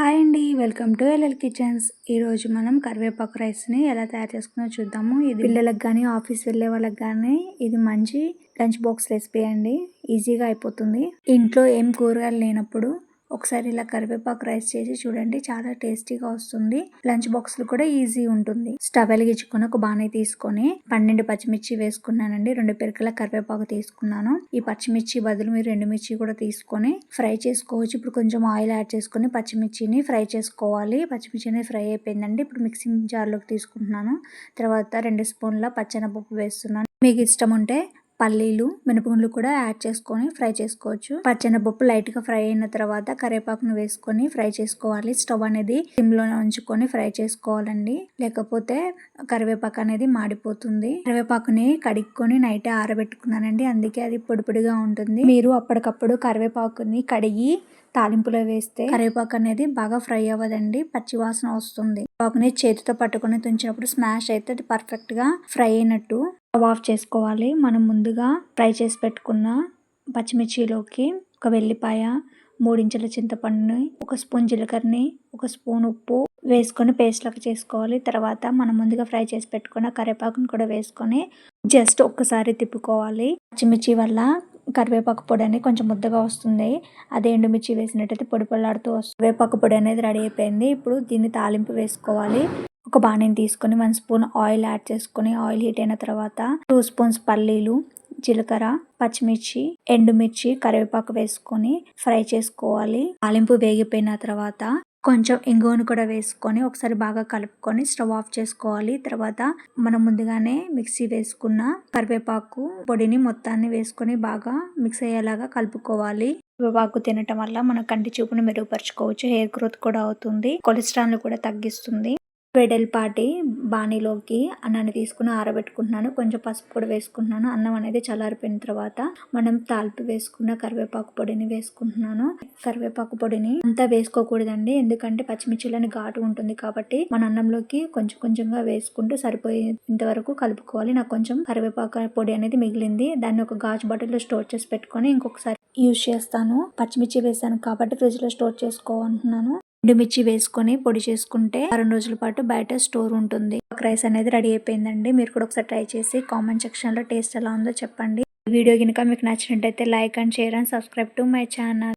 Hi అండి welcome to LL kitchens. ఈరోజు మనం కరివేపాకు రైస్ని ఎలా తయారు చేసుకున్నా చూద్దాము. ఇది పిల్లలకు కానీ ఆఫీస్ వెళ్ళే వాళ్ళకి కానీ ఇది మంచి లంచ్ బాక్స్ రెసిపీ అండి. ఈజీగా అయిపోతుంది. ఇంట్లో ఏం కూరగాయలు లేనప్పుడు ఒకసారి ఇలా కరివేపాకు రైస్ చేసి చూడండి చాలా టేస్టీగా వస్తుంది. లంచ్ బాక్స్ కూడా ఈజీ ఉంటుంది. స్టవ్ వెలిగించుకొని ఒక బాణీ తీసుకొని పన్నెండు పచ్చిమిర్చి వేసుకున్నానండి. రెండు పెరకల కరివేపాకు తీసుకున్నాను. ఈ పచ్చిమిర్చి బదులు మీరు రెండు మిర్చి కూడా తీసుకొని ఫ్రై చేసుకోవచ్చు. ఇప్పుడు కొంచెం ఆయిల్ యాడ్ చేసుకొని పచ్చిమిర్చిని ఫ్రై చేసుకోవాలి. పచ్చిమిర్చిని ఫ్రై అయిపోయిందండి. ఇప్పుడు మిక్సింగ్ జార్లోకి తీసుకుంటున్నాను. తర్వాత రెండు స్పూన్ల పచ్చెనపప్పు వేస్తున్నాను. మీకు ఇష్టం ఉంటే పల్లీలు మినపగుండ్లు కూడా యాడ్ చేసుకొని ఫ్రై చేసుకోవచ్చు. పచ్చెనపప్పు లైట్గా ఫ్రై అయిన తర్వాత కరివేపాకును వేసుకొని ఫ్రై చేసుకోవాలి. స్టవ్ అనేది సిమ్ ఉంచుకొని ఫ్రై చేసుకోవాలండి. లేకపోతే కరివేపాకు అనేది మాడిపోతుంది. కరివేపాకుని కడుక్కొని నైట్ ఆరబెట్టుకున్నానండి. అందుకే అది పొడి పొడిగా ఉంటుంది. మీరు అప్పటికప్పుడు కరివేపాకుని కడిగి తాలింపులో వేస్తే కరివేపాకు అనేది బాగా ఫ్రై అవ్వదండి. పచ్చి వాసన వస్తుంది. పాకుని చేతితో పట్టుకొని తుంచినప్పుడు స్మాష్ అయితే అది పర్ఫెక్ట్గా ఫ్రై అయినట్టు స్టవ్ ఆఫ్ చేసుకోవాలి. మనం ముందుగా ఫ్రై చేసి పెట్టుకున్న పచ్చిమిర్చిలోకి ఒక వెల్లిపాయ మూడించుల చింతపండుని ఒక స్పూన్ జీలకర్రని ఒక స్పూన్ ఉప్పు వేసుకొని పేస్ట్ లాగా చేసుకోవాలి. తర్వాత మనం ముందుగా ఫ్రై చేసి పెట్టుకున్న కరివేపాకుని కూడా వేసుకొని జస్ట్ ఒక్కసారి తిప్పుకోవాలి. పచ్చిమిర్చి వల్ల కరివేపాకు పొడి అనేది కొంచెం ముద్దగా వస్తుంది. అదే ఎండుమిర్చి వేసినట్టయితే పొడి పొల్లాడుతూ వస్తుంది. కరివేపాకు పొడి అనేది రెడీ అయిపోయింది. ఇప్పుడు దీన్ని తాలింపు వేసుకోవాలి. ఒక బాణీని తీసుకొని వన్ స్పూన్ ఆయిల్ యాడ్ చేసుకొని ఆయిల్ హీట్ అయిన తర్వాత టూ స్పూన్స్ పల్లీలు జీలకర్ర పచ్చిమిర్చి ఎండుమిర్చి కరివేపాకు వేసుకొని ఫ్రై చేసుకోవాలి. తాలింపు వేగిపోయిన తర్వాత కొంచెం ఇంగువను కూడా వేసుకొని ఒకసారి బాగా కలుపుకొని స్టవ్ ఆఫ్ చేసుకోవాలి. తర్వాత మనం ముందుగానే మిక్సీ వేసుకున్న కరివేపాకు పొడిని మొత్తాన్ని వేసుకొని బాగా మిక్స్ అయ్యేలాగా కలుపుకోవాలి. కరివేపాకు తినటం వల్ల మన కంటి చూపును మెరుగుపరచుకోవచ్చు హెయిర్ గ్రోత్ కూడా అవుతుంది కొలెస్ట్రాల్ కూడా తగ్గిస్తుంది. వెడల్పాటి బాణీలోకి అన్నాన్ని తీసుకుని ఆరబెట్టుకుంటున్నాను. కొంచెం పసుపు కూడా వేసుకుంటున్నాను. అన్నం అనేది చల్లారిపోయిన తర్వాత మనం తాలిపి వేసుకున్న కరివేపాకు పొడిని వేసుకుంటున్నాను. కరివేపాకు పొడిని అంతా వేసుకోకూడదండి. ఎందుకంటే పచ్చిమిర్చిలోని ఘాటు ఉంటుంది కాబట్టి మన అన్నంలోకి కొంచెం కొంచెంగా వేసుకుంటూ సరిపోయేంత వరకు కలుపుకోవాలి. నాకు కొంచెం కరివేపాకు పొడి అనేది మిగిలింది. దాన్ని ఒక గాజు బాటిల్లో స్టోర్ చేసి పెట్టుకొని ఇంకొకసారి యూజ్ చేస్తాను. పచ్చిమిర్చి వేసాను కాబట్టి ఫ్రిడ్జ్లో స్టోర్ చేసుకోవాలంటున్నాను ఎండుమిర్చి వేసుకొని పొడి చేసుకుంటే వారం రోజుల పాటు బయట స్టోర్ ఉంటుంది. రైస్ అనేది రెడీ అయిపోయిందండి. మీరు కూడా ఒకసారి ట్రై చేసి కామెంట్ సెక్షన్లో టేస్ట్ ఎలా ఉందో చెప్పండి. వీడియో కనుక మీకు నచ్చినట్టయితే like and share and subscribe to my channel.